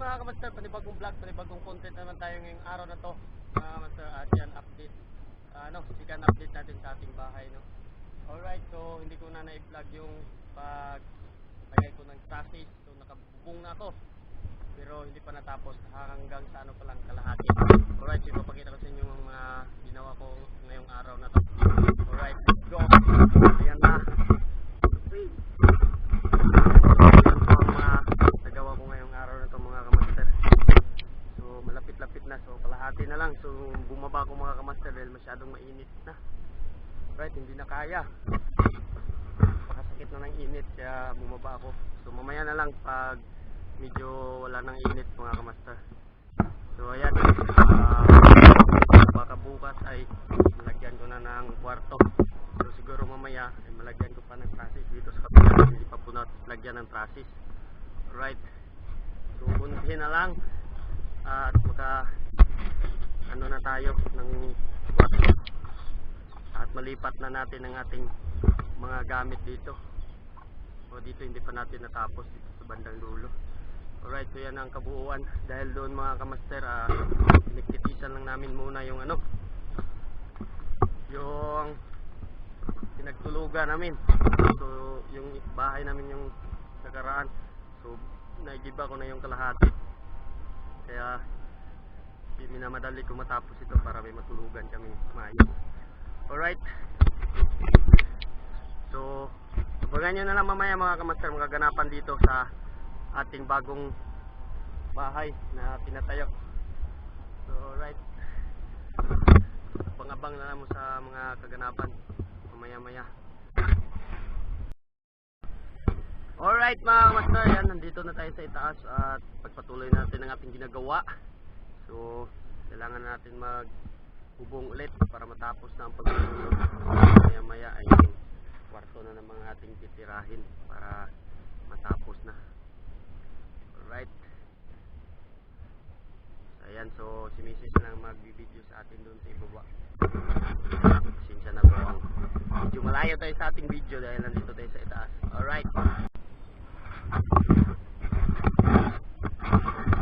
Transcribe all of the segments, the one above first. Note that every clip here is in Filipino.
mga kamaster, panibagong vlog, panibagong content naman tayo ngayong araw na to. Mga kamaster, at yan update. Ano, sikan update natin sa ating bahay, no. Alright, so hindi ko na na-vlog yung pag lagay ko ng chassis. So nakabubong na ako. Pero hindi pa natapos hanggang sa ano pa lang kalahati. Alright, so ipapakita ko sa inyo yung mga ginawa ko ngayong araw na to. Alright, let's go. Ayan na. Uy. Yan po ang nagawa ko ngayong araw na to mga kamaster. Malapit-lapit na. So kalahati na lang. So bumaba ko mga kamaster dahil masyadong mainit na. Right, hindi na kaya. Pakasakit na ng init kaya bumaba ako. So mamaya na lang pag medyo wala nang init mga kamaster. So ayan, ah, baka bukas ay malagyan ko na ng kwarto. So siguro mamaya ay malagyan ko pa ng trasis dito sa kapila. Hindi pa po lagyan ng trasis. Right. So untihin na lang at maka ano na tayo ng at malipat na natin ang ating mga gamit dito. O dito hindi pa natin natapos dito sa bandang dulo. Alright, so yan ang kabuuan. Dahil doon mga kamaster, uh, pinagtitisan lang namin muna yung ano, yung pinagtulugan namin. So, yung bahay namin yung nakaraan. So, naigiba ko na yung kalahati. Kaya, minamadali ko matapos ito para may matulugan kami maayos. Alright. So, abangan nyo na lang mamaya mga kamaster mga ganapan dito sa ating bagong bahay na tinatayo. So, alright. Pangabang na lang mo sa mga kaganapan mamaya maya. Alright mga kamaster, yan, nandito na tayo sa itaas at pagpatuloy natin ang ating ginagawa. So, kailangan natin mag bubong ulit para matapos na ang pagtulog. Maya maya ay kwarto na ng mga ating titirahin para matapos na. Alright. So, ayan, so si Mrs. lang magbibideo sa atin doon sa ibaba. Pasensya na po ang medyo malayo tayo sa ating video dahil nandito tayo sa itaas. Alright. フフフ。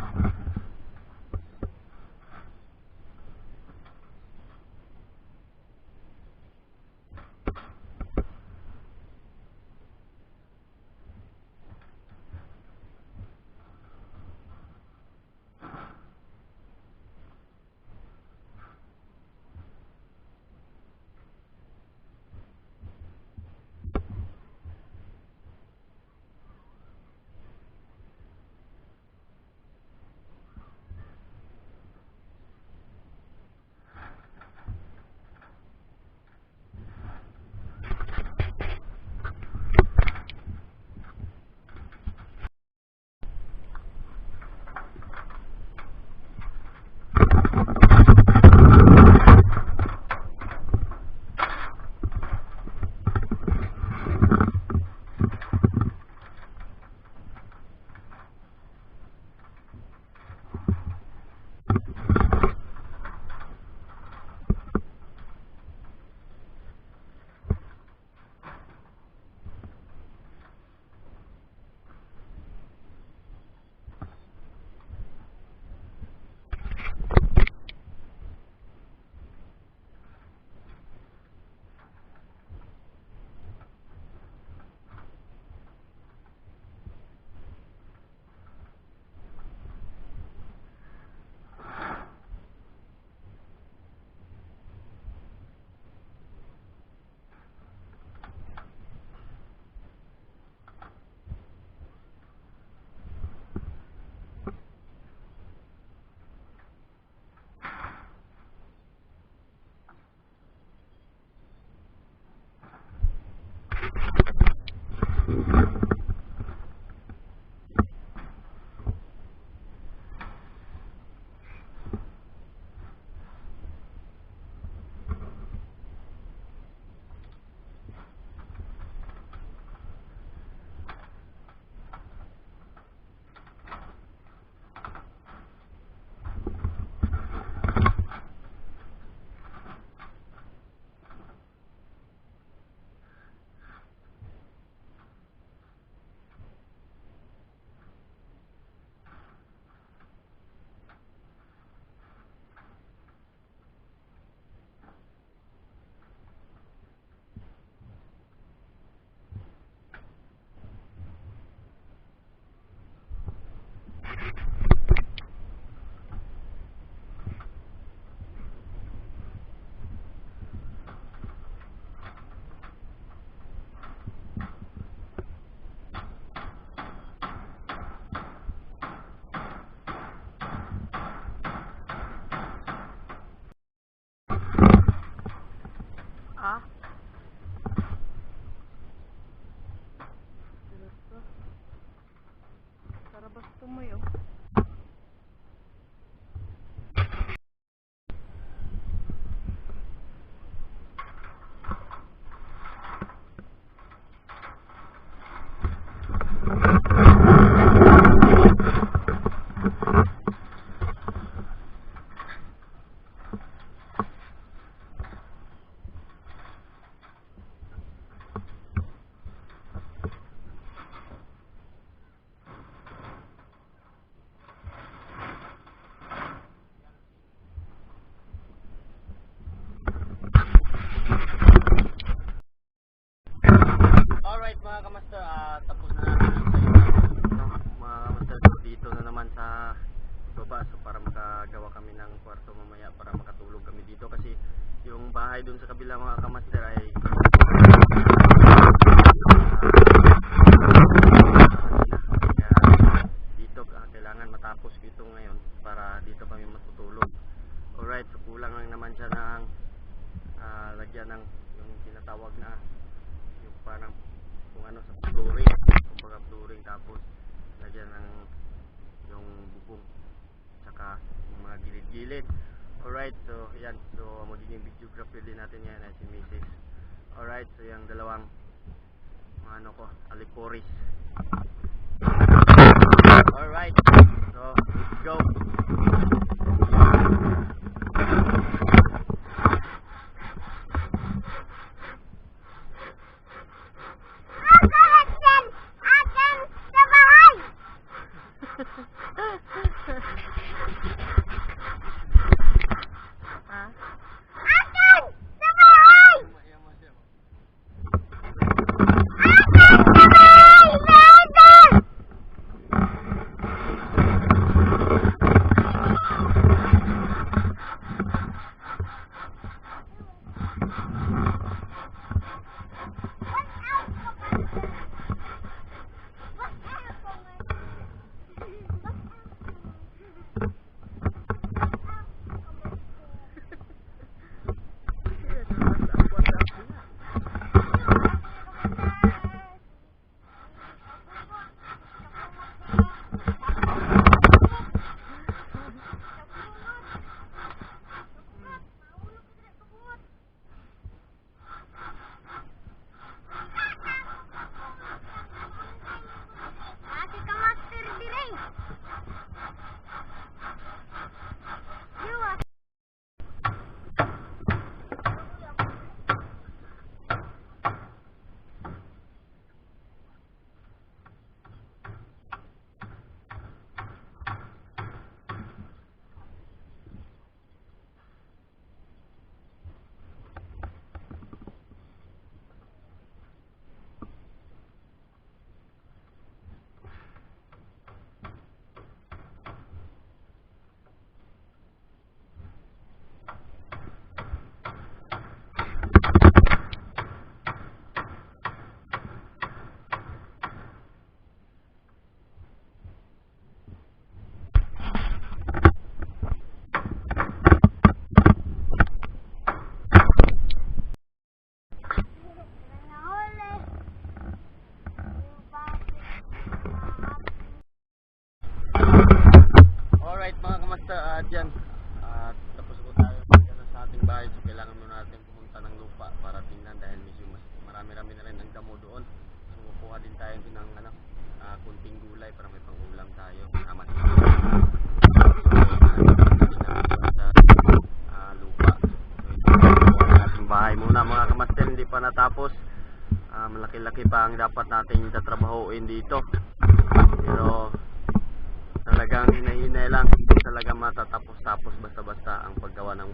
talagang hinahinay lang hindi talaga matatapos-tapos basta-basta ang paggawa ng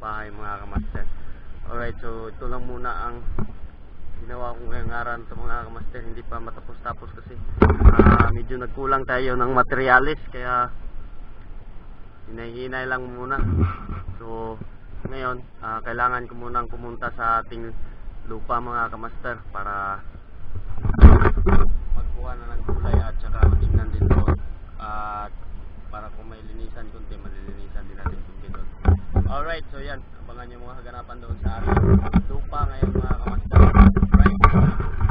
bahay mga kamaster alright so ito lang muna ang ginawa ko ngayong aran sa mga kamaster hindi pa matapos-tapos kasi uh, medyo nagkulang tayo ng materialis kaya hinahinay lang muna. So ngayon uh, kailangan ko munang pumunta sa ating lupa mga kamaster para magkuha na ng kulay at saka tingnan din doon at para kung may linisan kunti malilinisan din natin kunti doon alright so yan. Abangan nyo mga kaganapan doon sa ating lupa ngayon mga kamaster right.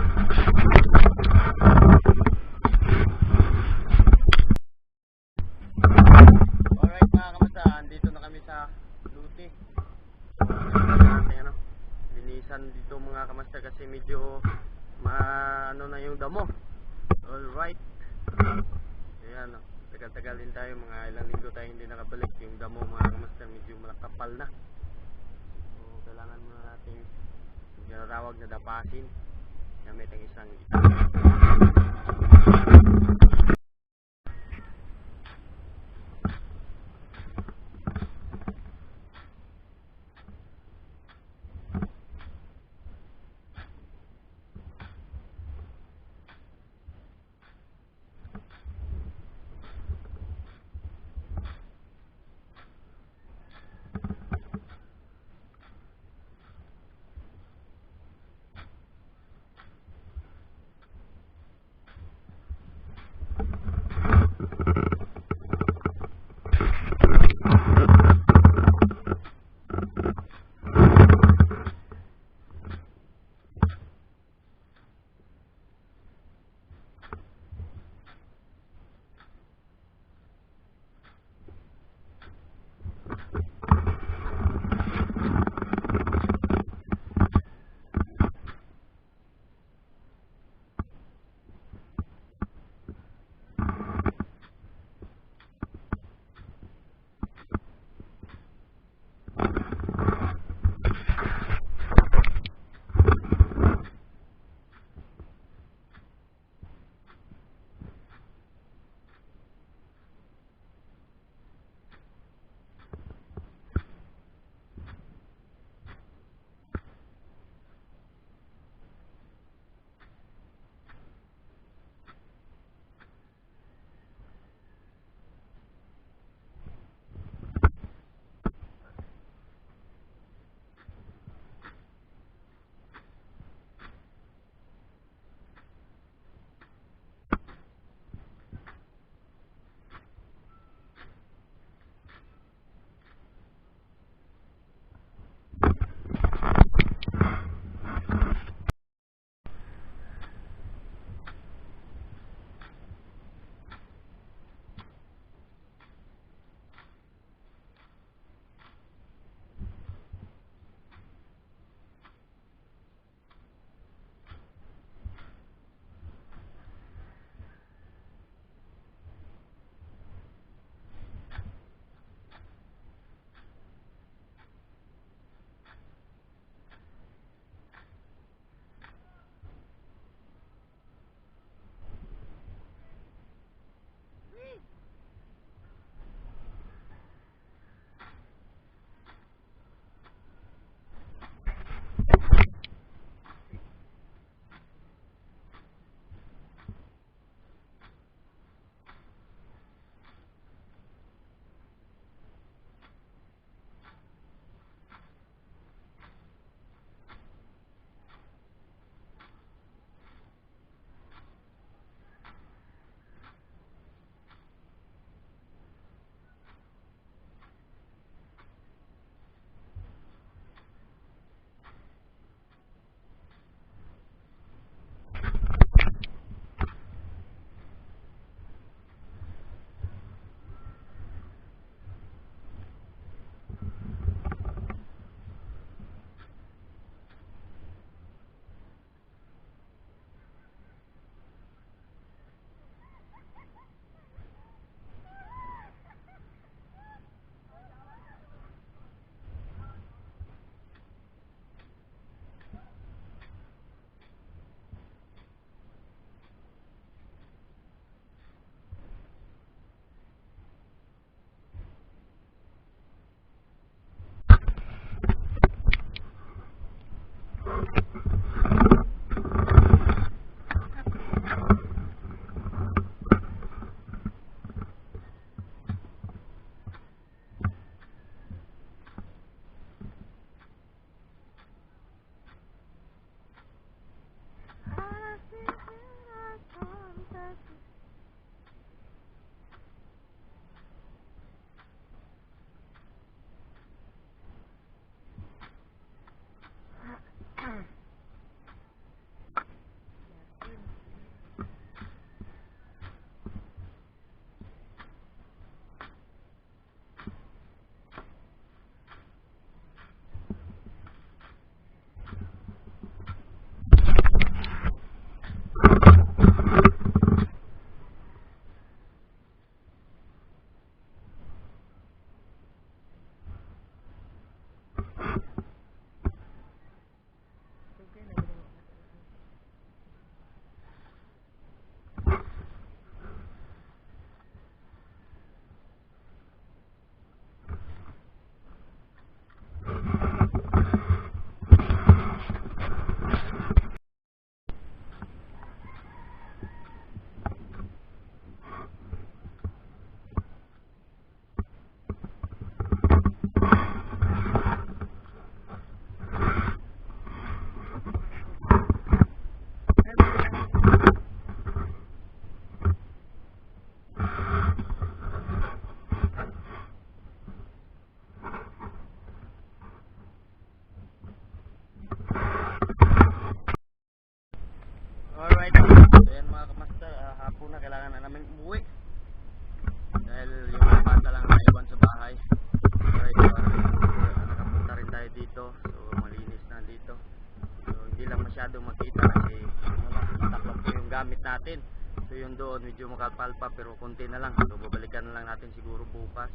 Doon medyo makapal pa pero konti na lang. So, babalikan na lang natin siguro bukas.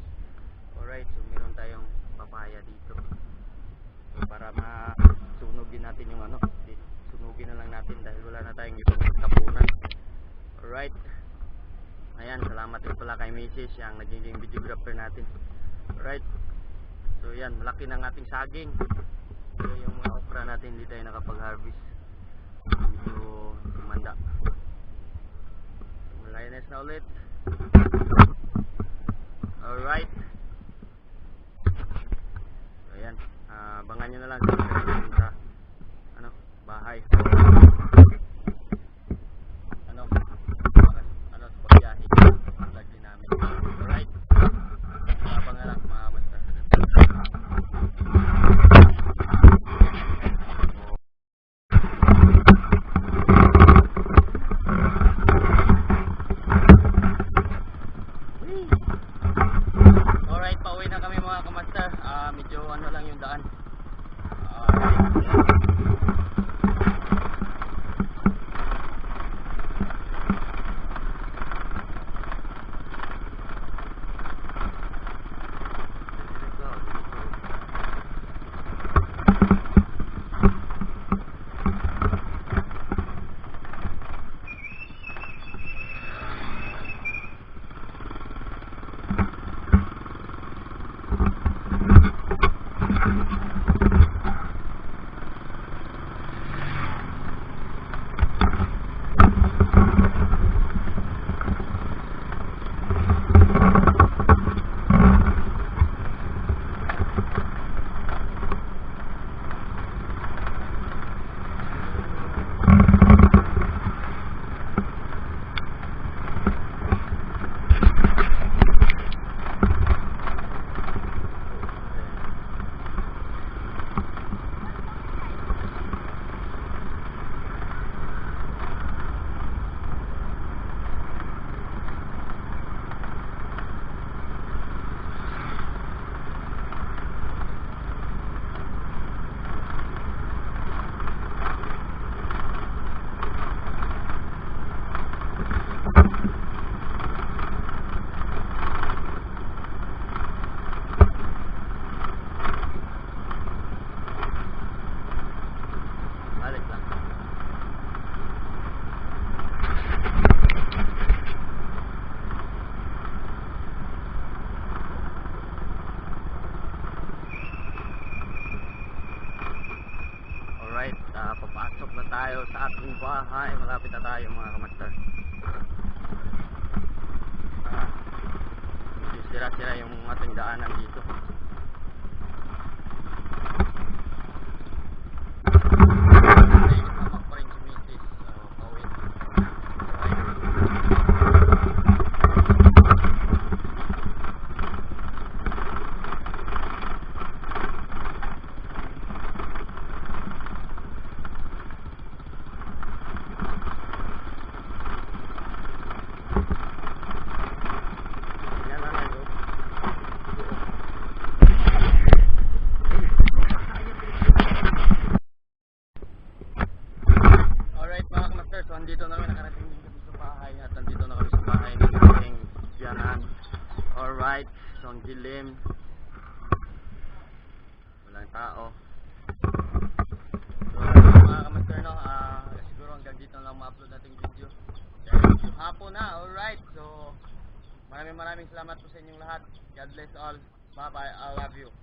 Alright, so meron tayong papaya dito. So, para masunugin natin yung ano, sunugin na lang natin dahil wala na tayong ibang tapunan. Alright. Ayan, salamat din pala kay Mrs. yung naging videographer natin. Alright. So yan, malaki ng ating saging. So yung mga okra natin hindi tayo nakapag-harvest. Medyo tumanda. Lioness na ulit. Alright. So ayan, abangan nyo na lang sa ano, bahay. Tayo sa ating bahay. Malapit na tayo mga kamaster. Ah, sira-sira yung ating daanan dito. Ay, hamak pa rin si Mrs. So, pauwi. Alright. Yan lang lang, oh. Alright mga kamaster, so andito na kami, nakarating din kami sa bahay at andito na kami sa bahay ng ating biyanan. Alright, so ang dilim. Walang tao. So mga kamaster no, ah, siguro hanggang dito lang ma-upload nating video. Dahil hapon na, alright. So maraming maraming salamat po sa inyong lahat. God bless all. Bye bye, I love you.